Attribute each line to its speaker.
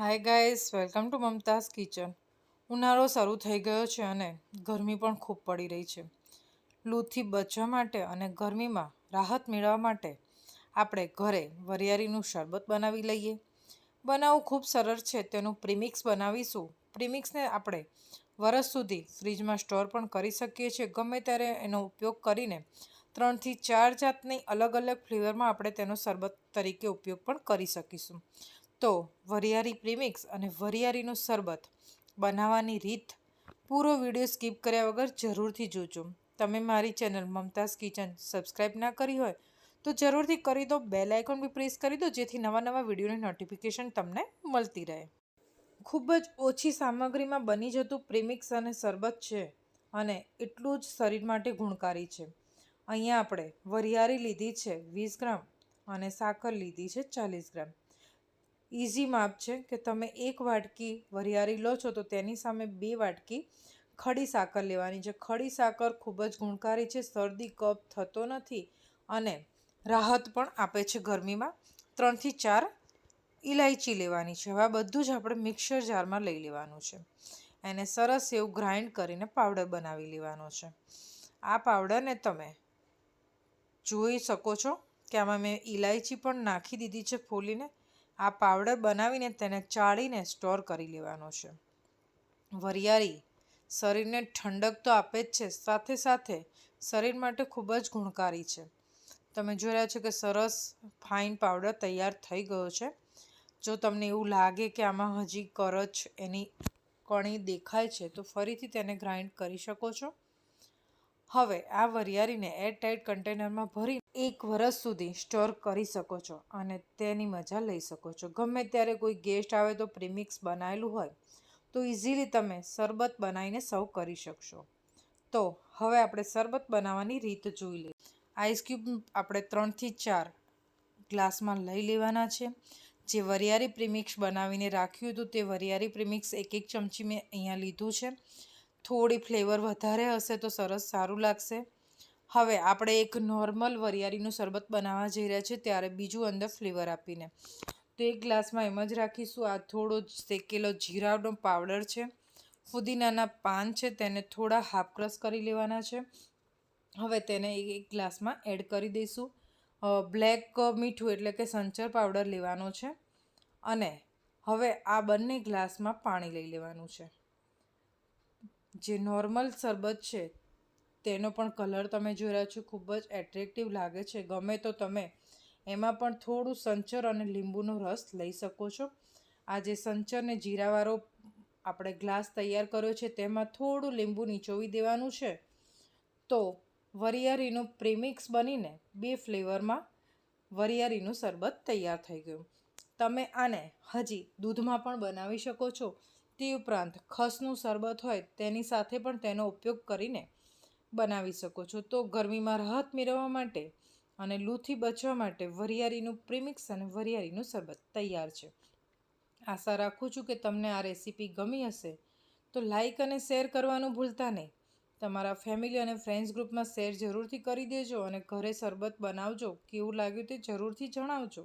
Speaker 1: Hi guys welcome to Mumtaz kitchen ઉનાળો શરૂ થઈ ગયો છે અને ગરમી પણ ખૂબ પડી રહી છે. લૂથી બચવા માટે અને ગરમીમાં રાહત મેળવવા માટે આપણે ઘરે વરિયાળીનું શરબત બનાવી લઈએ. બનાવવું ખૂબ સરળ છે, તેનું પ્રીમિક્સ બનાવીશું. પ્રીમિક્સને આપણે વરસ સુધી ફ્રીજમાં સ્ટોર પણ કરી શકીએ છીએ. ગમે ત્યારે એનો ઉપયોગ કરીને ત્રણથી ચાર જાતની અલગ અલગ ફ્લેવરમાં આપણે તેનો શરબત તરીકે ઉપયોગ પણ કરી શકીશું. તો વરિયાળી પ્રીમિક્સ અને વરિયાળીનું શરબત બનાવવાની રીત પૂરો વીડિયો સ્કીપ કર્યા વગર જરૂરથી જોજો. તમે મારી ચેનલ મમતાઝ કિચન સબસ્ક્રાઈબ ના કરી હોય તો જરૂરથી કરી દો. બેલ આઇકોન બી પ્રેસ કરી દો, જેથી નવા નવા વિડીયોની નોટિફિકેશન તમને મળતી રહે. ખૂબ જ ઓછી સામગ્રીમાં બની જતું પ્રીમિક્સ અને શરબત છે અને એટલું જ શરીર માટે ગુણકારી છે. અહીંયા આપણે વરિયાળી લીધી છે વીસ ગ્રામ અને સાકર લીધી છે ચાલીસ ગ્રામ. ઇઝી માપ છે કે તમે એક વાટકી વરિયાળી લો છો તો તેની સામે બે વાટકી ખડી સાકર લેવાની. છે ખડી સાકર ખૂબ જ ગુણકારી છે, શરદી, કફ થતો નથી અને રાહત પણ આપે છે ગરમીમાં. ત્રણથી ચાર ઇલાયચી લેવાની છે. હવે આ બધું જ આપણે મિક્સર જારમાં લઈ લેવાનું છે. એને સરસ એવું ગ્રાઇન્ડ કરીને પાવડર બનાવી લેવાનો છે. આ પાવડરને તમે જોઈ શકો છો કે આમાં મેં ઇલાયચી પણ નાખી દીધી છે ફોલીને. આ પાવડર બનાવીને તેને ચાળીને સ્ટોર કરી લેવાનો છે. વરિયાળી શરીરને ઠંડક તો આપે જ છે, સાથે સાથે શરીર માટે ખૂબ જ ગુણકારી છે. તમે જોઈ રહ્યા છો કે સરસ ફાઇન પાવડર તૈયાર થઈ ગયો છે. જો તમને એવું લાગે કે આમાં હજી કરચ એની કણી દેખાય છે, તો ફરીથી તેને ગ્રાઇન્ડ કરી શકો છો. હવે આ વરિયાળીને એરટાઇટ કન્ટેનરમાં ભરી એક વરસ સુધી સ્ટોર કરી શકો છો અને તેની મજા લઈ શકો છો. ગમે ત્યારે કોઈ ગેસ્ટ આવે તો પ્રીમિક્સ બનાવેલું હોય, તો ઇઝીલી તમે શરબત બનાવીને સર્વ કરી શકશો. તો હવે આપણે શરબત બનાવવાની રીત જોઈ લઈએ. આઈસ ક્યુબ આપણે ત્રણથી ચાર ગ્લાસમાં લઈ લેવાના છે. જે વરિયાળી પ્રીમિક્સ બનાવીને રાખ્યું હતું તે વરિયાળી પ્રીમિક્સ એક એક ચમચી મેં અહીંયા લીધું છે. થોડી ફ્લેવર વધારે હશે તો સરસ સારું લાગશે. હવે આપણે એક નોર્મલ વરિયાળીનું શરબત બનાવવા જઈ રહ્યા છીએ ત્યારે બીજું અંદર ફ્લેવર આપીને. તો એક ગ્લાસમાં એમ જ રાખીશું. આ થોડો શેકેલો જીરાનો પાવડર છે. ફુદીનાના પાન છે, તેને થોડા હાફ ક્રશ કરી લેવાના છે. હવે તેને એક ગ્લાસમાં એડ કરી દઈશું. બ્લેક મીઠું એટલે કે સંચર પાવડર લેવાનો છે. અને હવે આ બંને ગ્લાસમાં પાણી લઈ લેવાનું છે. જે નોર્મલ શરબત છે, તેનો પણ કલર તમે જોઈ રહ્યા છો, ખૂબ જ એટ્રેક્ટિવ લાગે છે. ગમે તો તમે એમાં પણ થોડું સંચર અને લીંબુનો રસ લઈ શકો છો. આ જે સંચર ને જીરાવાળો આપણે ગ્લાસ તૈયાર કર્યો છે, તેમાં થોડું લીંબુ નીચોવી દેવાનું છે. તો વરિયાળીનું પ્રીમિક્સ બનીને બે ફ્લેવરમાં વરિયાળીનું શરબત તૈયાર થઈ ગયું. તમે આને હજી દૂધમાં પણ બનાવી શકો છો. તે ઉપરાંત ખસનું શરબત હોય તેની સાથે પણ તેનો ઉપયોગ કરીને બનાવી શકો છો. તો ગરમીમાં રાહત મેળવવા માટે અને લૂથી બચવા માટે વરિયાળીનું પ્રીમિક્સ અને વરિયાળીનું શરબત તૈયાર છે. આશા રાખું છું કે તમને આ રેસીપી ગમી હશે. તો લાઈક અને શેર કરવાનું ભૂલતા નહીં. તમારા ફેમિલી અને ફ્રેન્ડ્સ ગ્રુપમાં શેર જરૂરથી કરી દેજો અને ઘરે શરબત બનાવજો. કેવું લાગ્યું તે જરૂરથી જણાવજો.